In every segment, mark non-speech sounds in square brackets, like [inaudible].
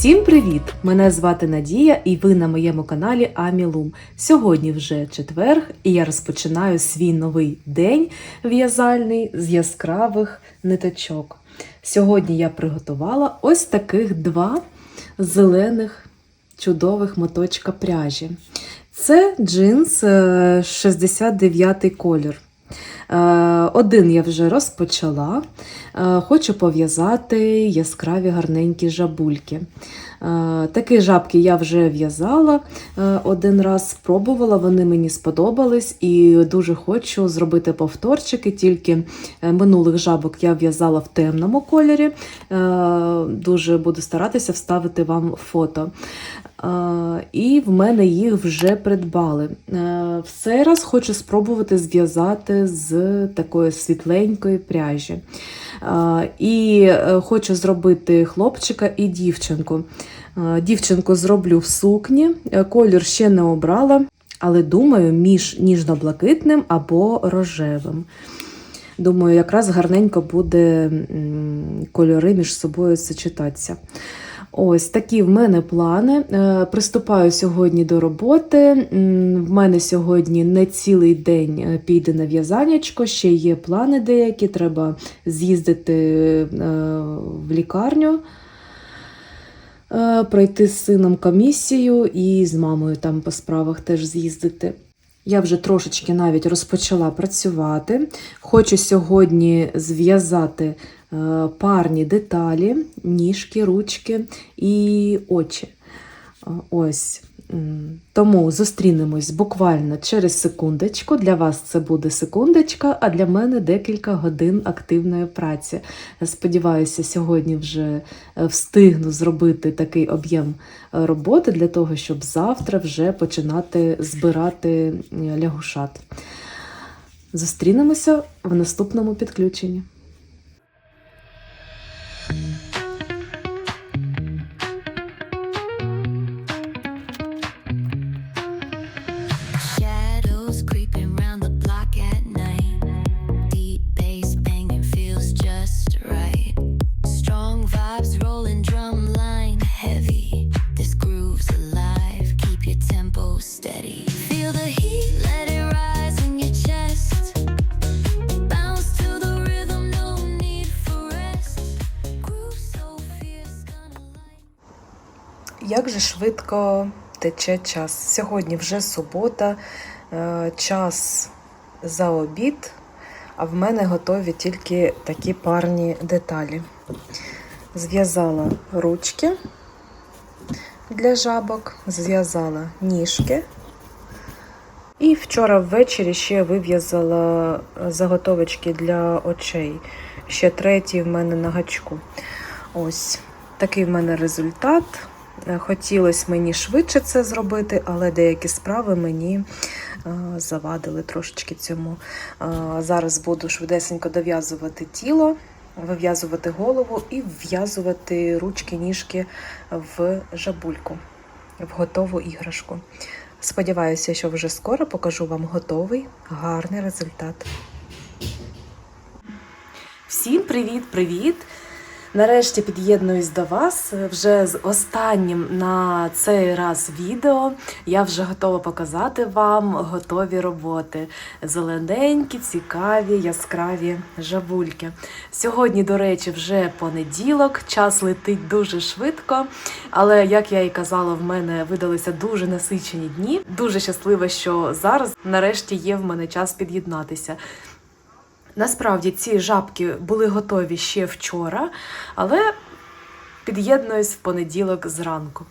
Всім привіт! Мене звати Надія, і ви на моєму каналі Амілум. Сьогодні вже четверг, і я розпочинаю свій новий день в'язальний з яскравих ниточок. Сьогодні я приготувала ось таких два зелених чудових моточка пряжі. Це джинс е, 69 колір. Е, Один я вже розпочала. Е, Хочу пов'язати яскраві гарненькі жабульки. Е, Такі жабки я вже в'язала е, один раз, спробувала, вони мені сподобались і дуже хочу зробити повторчики. Тільки е, минулих жабок я в'язала в темному кольорі. Дуже буду старатися вставити вам фото. І в мене їх вже придбали. В цей раз хочу спробувати зв'язати з такої світленької пряжі. І е, хочу зробити хлопчика і дівчинку. Дівчинку зроблю в сукні, Е, колір ще не обрала, але думаю, між ніжно-блакитним або рожевим. Думаю, якраз гарненько буде кольори між собою сочетатися. Ось такі в мене плани. Е, Приступаю сьогодні до роботи. В мене сьогодні не цілий день е, піде на в'язанячко, ще є плани деякі. Треба з'їздити е, в лікарню, пройти з сином комісію і з мамою там по справах теж з'їздити. Я вже трошечки навіть розпочала працювати. Хочу сьогодні зв'язати парні деталі, ніжки, ручки і очі. Е, Ось. Тому зустрінемось буквально через секундочку. Для вас це буде секундочка, а для мене декілька годин активної праці. Сподіваюся, сьогодні вже е, встигну зробити такий об'єм е, роботи для того, щоб завтра вже починати збирати е, лягушат. Зустрінемося в наступному підключенні. Швидко тече час. Сьогодні вже субота, е, час за обід, а в мене готові тільки такі парні деталі. Зв'язала ручки для жабок, зв'язала ніжки. І вчора ввечері ще вив'язала заготовочки для очей. Ще третій в мене на гачку. Ось такий в мене результат. Е, Хотілося мені швидше це зробити, але деякі справи мені е, завадили трошечки цьому. Е, Зараз буду швидесенько дов'язувати тіло, вив'язувати голову і вв'язувати ручки, ніжки в жабульку, в готову іграшку. Сподіваюся, що вже скоро покажу вам готовий гарний результат. Всім привіт-привіт! Нарешті під'єднуюсь до вас вже з останнім на цей раз відео. Я вже готова показати вам готові роботи. Зелененькі, цікаві, яскраві жабульки. Сьогодні, до речі, вже понеділок, час летить дуже швидко. Але, як я і казала, в мене видалися дуже насичені дні. Дуже щаслива, що зараз нарешті є в мене час під'єднатися. Насправді ці жабки були готові ще вчора, але під'єднуюсь в понеділок зранку.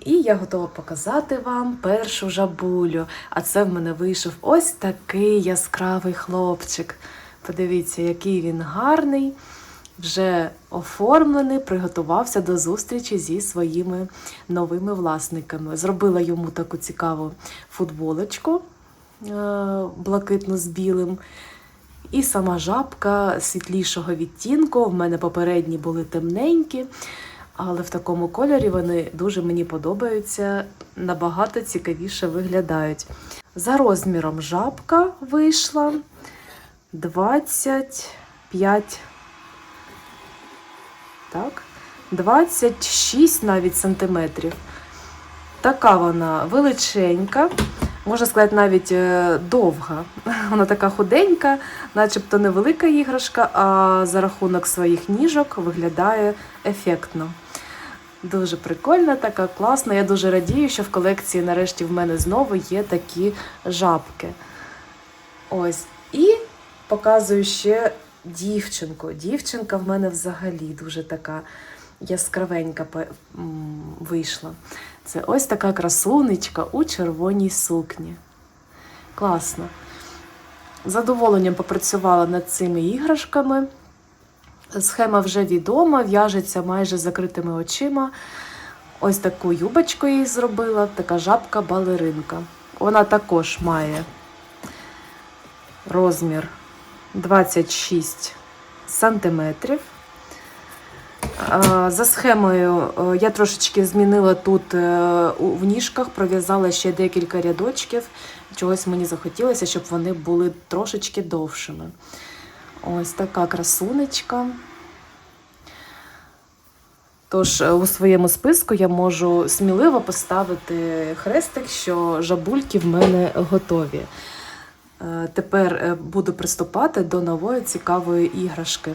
І я готова показати вам першу жабулю. А це в мене вийшов ось такий яскравий хлопчик. Подивіться, який він гарний, вже оформлений, приготувався до зустрічі зі своїми новими власниками. Зробила йому таку цікаву футболочку е, блакитну з білим. І сама жабка світлішого відтінку. В мене попередні були темненькі, але в такому кольорі вони дуже мені подобаються, набагато цікавіше виглядають. За розміром жабка вийшла 25 так, 26 навіть сантиметрів. Така вона величенька, можна сказати, навіть е, довга. [laughs] Вона така худенька, начебто невелика іграшка, а за рахунок своїх ніжок виглядає ефектно. Дуже прикольна, така класна. Я дуже радію, що в колекції нарешті в мене знову є такі жабки. Ось. І показую ще дівчинку. Дівчинка в мене взагалі дуже така яскравенька вийшла. Це ось така красунечка у червоній сукні. Класно. Задоволенням попрацювала над цими іграшками. Схема вже відома, в'яжеться майже закритими очима. Ось таку юбочку їй зробила, така жабка-балеринка. Вона також має розмір 26 сантиметрів. Е, За схемою е, я трошечки змінила тут е, в ніжках, пров'язала ще декілька рядочків. Чогось мені захотілося, щоб вони були трошечки довшими. Ось така красунечка. Тож у своєму списку я можу сміливо поставити хрестик, що жабульки в мене готові. Тепер буду приступати до нової цікавої іграшки.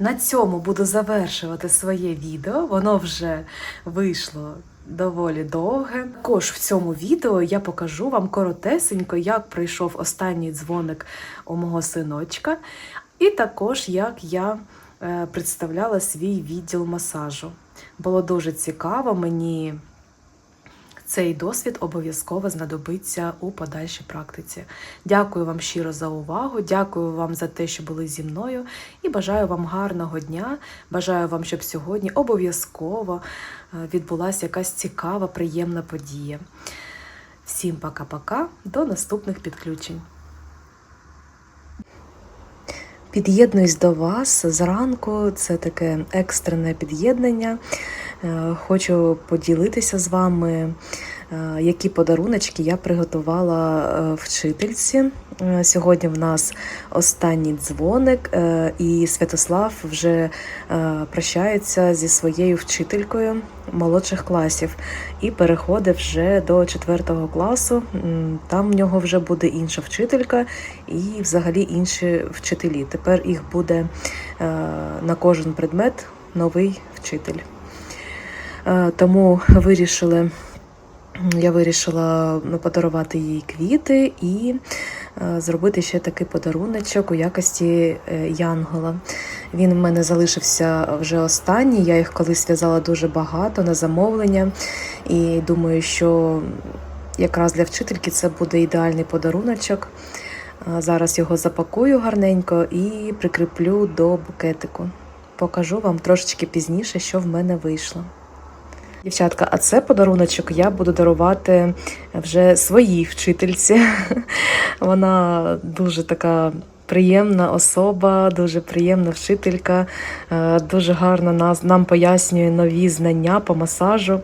На цьому буду завершувати своє відео. Воно вже вийшло доволі довге. Також в цьому відео я покажу вам коротесенько, як пройшов останній дзвоник у мого синочка, і також як я е, представляла свій відділ масажу. Було дуже цікаво мені. Цей досвід обов'язково знадобиться у подальшій практиці. Дякую вам щиро за увагу, дякую вам за те, що були зі мною, і бажаю вам гарного дня. Бажаю вам, щоб сьогодні обов'язково е, відбулася якась цікава, приємна подія. Всім пока-пока, до наступних підключень. Під'єднуюсь до вас зранку. Це таке екстрене під'єднання. Е, Хочу поділитися з вами, які подаруночки я приготувала е, вчительці. Е, Сьогодні в нас останній дзвоник, е, і Святослав вже е, прощається зі своєю вчителькою молодших класів і переходить вже до 4 класу. Там в нього вже буде інша вчителька і взагалі інші вчителі. Тепер їх буде е, на кожен предмет новий вчитель. Е, Тому вирішили, я вирішила ну, подарувати їй квіти і е, зробити ще такий подаруночок у якості е, Янгола. Він в мене залишився вже останній. Я їх колись в'язала дуже багато на замовлення. І думаю, що якраз для вчительки це буде ідеальний подаруночок. Зараз його запакую гарненько і прикріплю до букетику. Покажу вам трошечки пізніше, що в мене вийшло. Дівчатка, а це подаруночок я буду дарувати вже своїй вчительці. [laughs] Вона дуже така приємна особа, дуже приємна вчителька, е, дуже гарно нас, нам пояснює нові знання по масажу.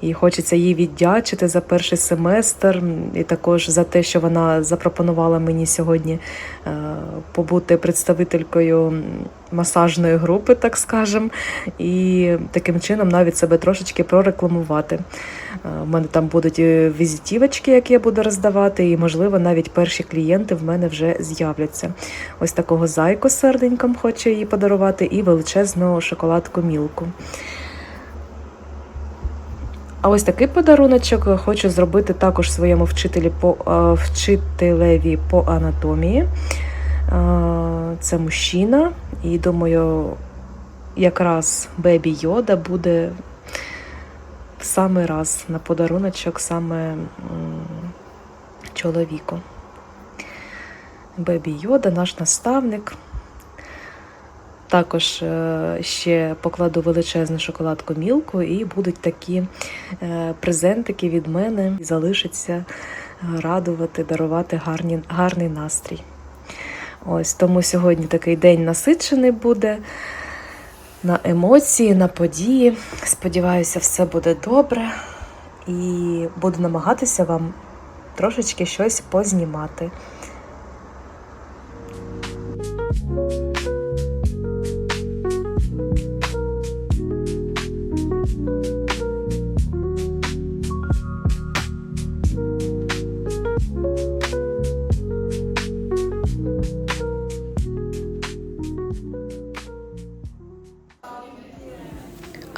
І хочеться їй віддячити за перший семестр, і також за те, що вона запропонувала мені сьогодні е, побути представителькою масажної групи, так скажем, і таким чином навіть себе трошечки прорекламувати. Е, У мене там будуть е, візитівочки, які я буду роздавати, і, можливо, навіть перші клієнти в мене вже з'являться. Ось такого зайку з серденьком хочу їй подарувати, і величезну шоколадку мілку. А ось такий подаруночок хочу зробити також своєму вчителі по, е, вчителеві по анатомії. Це мужчина, і думаю, якраз бебі Йода буде в самий раз на подаруночок саме чоловіку. Бебі Йода, наш наставник. Також е, ще покладу величезну шоколадку мілку, і будуть такі е, презентики від мене. Залишиться е, радувати, дарувати гарні, гарний настрій. Ось тому сьогодні такий день насичений буде на емоції, на події. Сподіваюся, все буде добре. І буду намагатися вам трошечки щось познімати.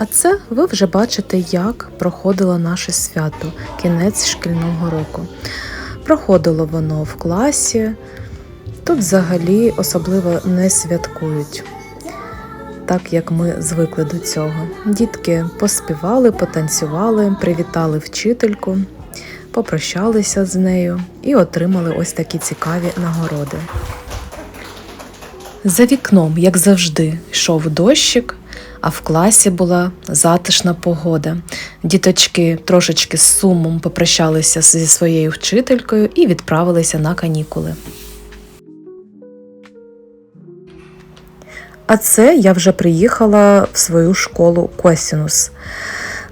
А це ви вже бачите, як проходило наше свято, кінець шкільного року. Проходило воно в класі. Тут взагалі особливо не святкують, так як ми звикли до цього. Дітки поспівали, потанцювали, привітали вчительку, попрощалися з нею і отримали ось такі цікаві нагороди. За вікном, як завжди, йшов дощик, а в класі була затишна погода. Діточки трошечки з сумом попрощалися зі своєю вчителькою і відправилися на канікули. А це я вже приїхала в свою школу Косінус.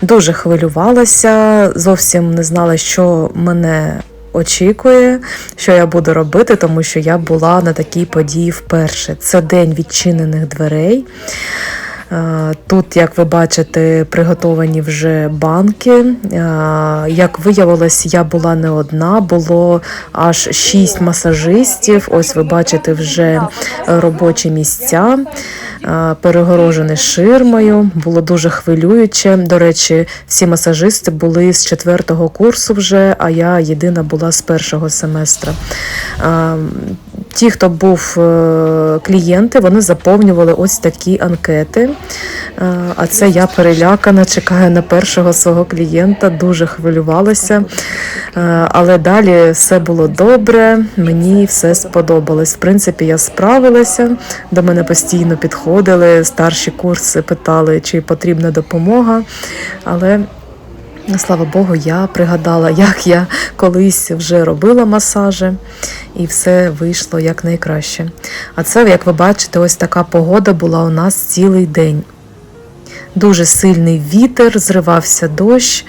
Дуже хвилювалася, зовсім не знала, що мене очікує, що я буду робити, тому що я була на такій події вперше. Це день відчинених дверей. Е, Тут, як ви бачите, приготовані вже банки. Е, Як виявилось, я була не одна, було аж шість масажистів. Ось ви бачите вже робочі місця, е, перегорожені ширмою. Було дуже хвилююче. До речі, всі масажисти були з четвертого курсу вже, а я єдина була з першого семестра. Ті, хто був е, клієнти, вони заповнювали ось такі анкети. Е, А це я перелякана, чекаю на першого свого клієнта, дуже хвилювалася. Е, Але далі все було добре, мені все сподобалось. В принципі, я справилася. До мене постійно підходили, старші курси питали, чи потрібна допомога. Але Слава Богу, я пригадала, як я колись вже робила масажі, і все вийшло як найкраще. А це, як ви бачите, ось така погода була у нас цілий день. Дуже сильний вітер, зривався дощ.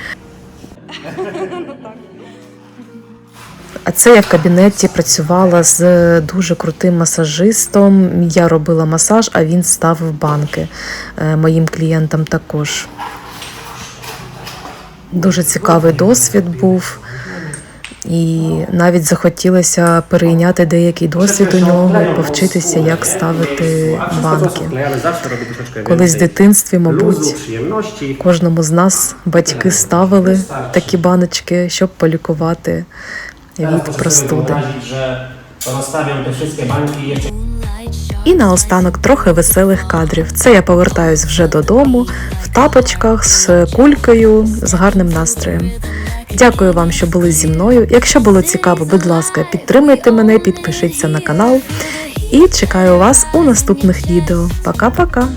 А це я в кабінеті працювала з дуже крутим масажистом. Я робила масаж, а він ставив банки е, моїм клієнтам також. Дуже цікавий досвід був. І навіть захотілося перейняти деякий досвід у нього, повчитися, як ставити банки. Колись в дитинстві, мабуть, кожному з нас батьки ставили такі баночки, щоб полікувати від простуди. І наостанок трохи веселих кадрів. Це я повертаюсь вже додому в тапочках з кулькою, з гарним настроєм. Дякую вам, що були зі мною. Якщо було цікаво, будь ласка, підтримайте мене, підпишіться на канал. І чекаю вас у наступних відео. Пока-пока!